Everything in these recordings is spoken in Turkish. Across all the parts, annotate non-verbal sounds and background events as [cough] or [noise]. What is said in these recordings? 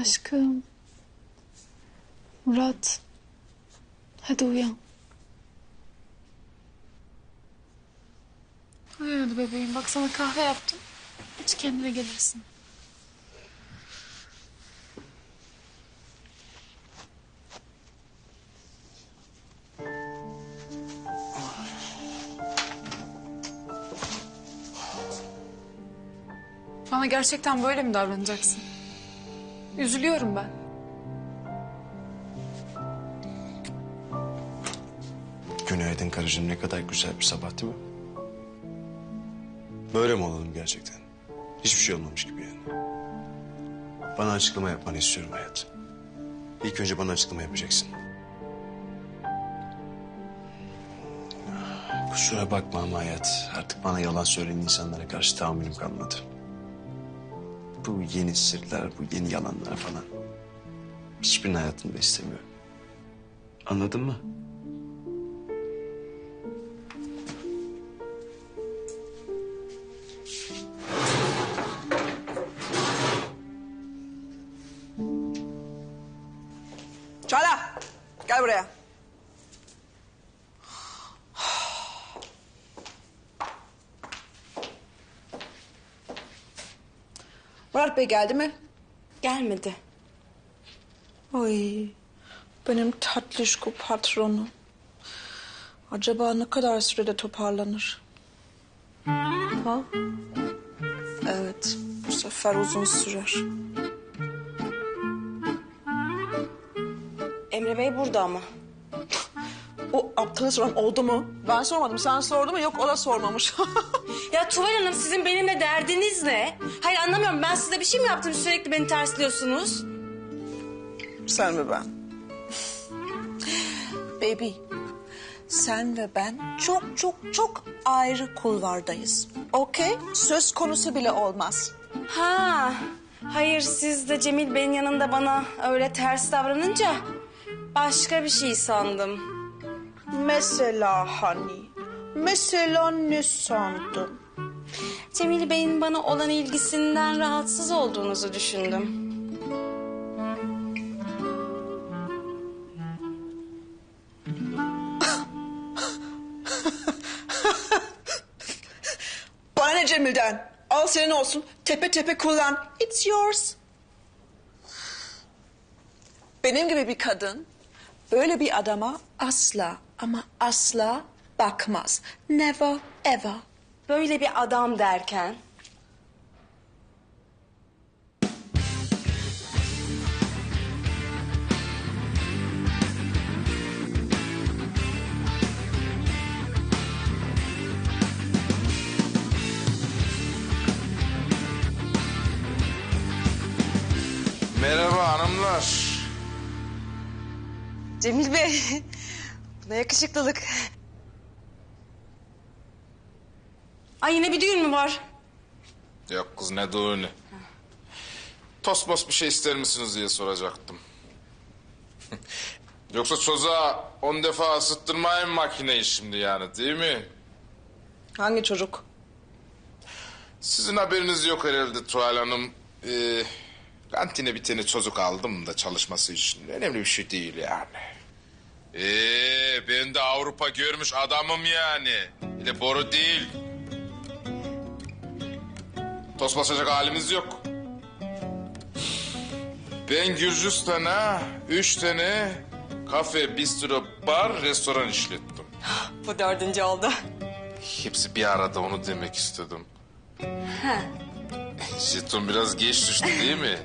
Aşkım. Murat. Hadi uyan. Hadi bebeğim. Bak sana kahve yaptım. İç kendine gelirsin. Bana gerçekten böyle mi davranacaksın? Üzülüyorum ben. Günaydın karıcığım ne kadar güzel bir sabah değil mi? Böyle mi olalım gerçekten? Hiçbir şey olmamış gibi yani. Bana açıklama yapmanı istiyorum hayat. İlk önce bana açıklama yapacaksın. Kusura bakma ama hayat. Artık bana yalan söyleyen insanlara karşı tahammülüm kalmadı. Bu yeni sırlar, bu yeni yalanlar falan. Hiçbirini hayatımda istemiyorum. Anladın mı? Çağla gel buraya. Murat Bey geldi mi? Gelmedi. Ay benim tatlışko patronum. Acaba ne kadar sürede toparlanır? Ha? Evet bu sefer uzun sürer. Emre Bey burada ama. O aptalı soran oldu mu? Ben sormadım. Sen sordun mu? Yok o da sormamış. [laughs] Ya Tuval Hanım sizin benimle derdiniz ne? Hayır anlamıyorum ben size bir şey mi yaptım sürekli beni tersliyorsunuz? Sen ve ben. Baby, sen ve ben çok çok çok ayrı kulvardayız. Okey? Söz konusu bile olmaz. Ha, hayır siz de Cemil Bey'in yanında bana öyle ters davranınca başka bir şey sandım. Mesela hani? Mesela ne sandın? Cemil Bey'in bana olan ilgisinden rahatsız olduğunuzu düşündüm. [laughs] Bana ne Cemil'den? Al senin olsun. Tepe tepe kullan. It's yours. Benim gibi bir kadın böyle bir adama asla ama asla bakmaz. Never ever. Böyle bir adam derken Merhaba hanımlar. Cemil Bey, [laughs] ne yakışıklılık. Ay yine bir düğün mü var? Yok kız ne düğünü. Tosmos bir şey ister misiniz diye soracaktım. [laughs] Yoksa çocuğa on defa ısıttırmayın makineyi şimdi yani değil mi? Hangi çocuk? Sizin haberiniz yok herhalde Tuval Hanım. Ee, kantine bir tane çocuk aldım da çalışması için. Önemli bir şey değil yani. Ee, ben de Avrupa görmüş adamım yani. Bir de boru değil. Tost basacak halimiz yok. Ben Gürcistan'a üç tane kafe, bistro, bar, restoran işlettim. [gasps] Bu dördüncü oldu. Hepsi bir arada onu demek istedim. Jeton biraz geç düştü değil mi?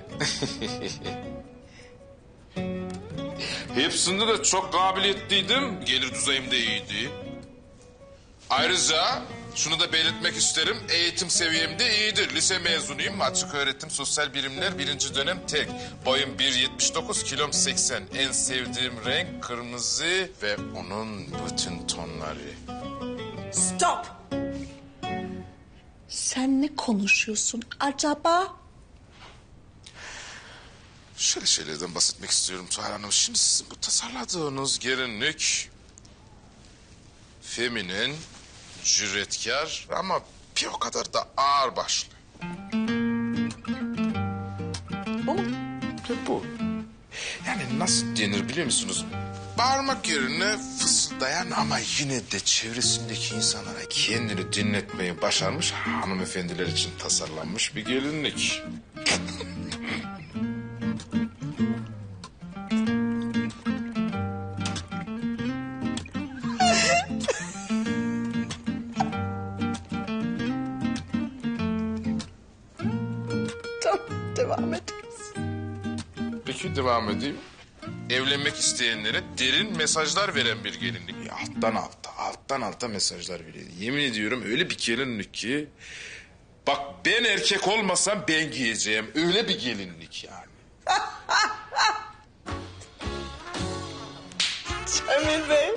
[laughs] Hepsinde de çok kabiliyetliydim. Gelir düzeyim de iyiydi. Ayrıca şunu da belirtmek isterim. Eğitim seviyem de iyidir. Lise mezunuyum. Açık öğretim sosyal bilimler birinci dönem tek. Boyum 1.79, kilom 80. En sevdiğim renk kırmızı ve onun bütün tonları. Stop. Sen ne konuşuyorsun acaba? Şöyle şeylerden bahsetmek istiyorum Tuğal Hanım. Şimdi sizin bu tasarladığınız gelinlik... ...feminin, cüretkar ama bir o kadar da ağır başlı. Bu mu? bu. Yani nasıl denir biliyor musunuz? Bağırmak yerine fısıldayan ama yine de çevresindeki insanlara kendini dinletmeyi başarmış hanımefendiler için tasarlanmış bir gelinlik. Devam ederiz. Peki devam edeyim. Evlenmek isteyenlere derin mesajlar veren bir gelinlik. Alttan alta, alttan alta mesajlar veriyor. Yemin ediyorum öyle bir gelinlik ki... Bak ben erkek olmasam ben giyeceğim. Öyle bir gelinlik yani. [laughs] Cemil Bey,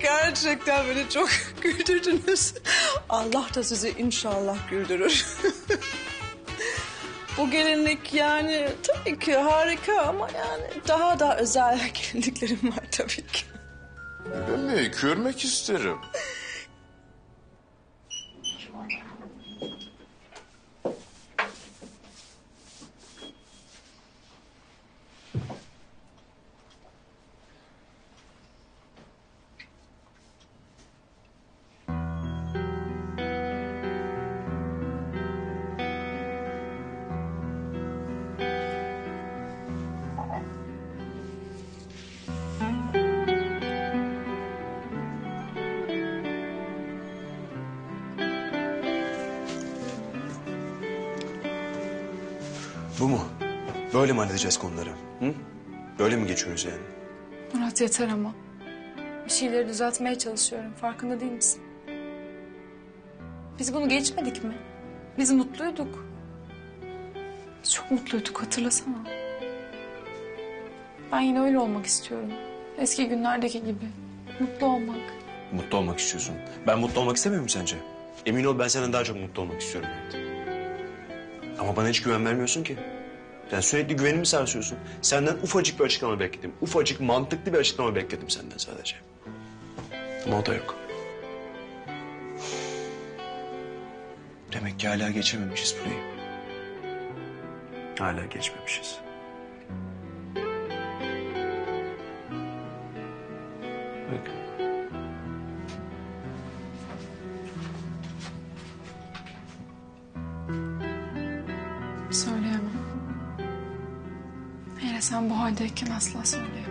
gerçekten beni çok güldürdünüz. Allah da sizi inşallah güldürür. [laughs] Bu gelinlik yani tabii ki harika ama yani daha da özel [laughs] gelinliklerim var tabii ki. Öyle mi? Görmek isterim. Bu mu? Böyle mi halledeceğiz konuları? Hı? Böyle mi geçiyoruz yani? Murat yeter ama. Bir şeyleri düzeltmeye çalışıyorum. Farkında değil misin? Biz bunu geçmedik mi? Biz mutluyduk. Biz çok mutluyduk hatırlasana. Ben yine öyle olmak istiyorum. Eski günlerdeki gibi. Mutlu olmak. Mutlu olmak istiyorsun. Ben mutlu olmak istemiyor muyum sence? Emin ol ben senden daha çok mutlu olmak istiyorum. Evet. Ama bana hiç güven vermiyorsun ki. Sen sürekli güvenimi sarsıyorsun. Senden ufacık bir açıklama bekledim. Ufacık mantıklı bir açıklama bekledim senden sadece. Ama o da yok. Demek ki hala geçememişiz burayı. Hala geçmemişiz. Bak. Sen bu haldeyken asla söyleyemem.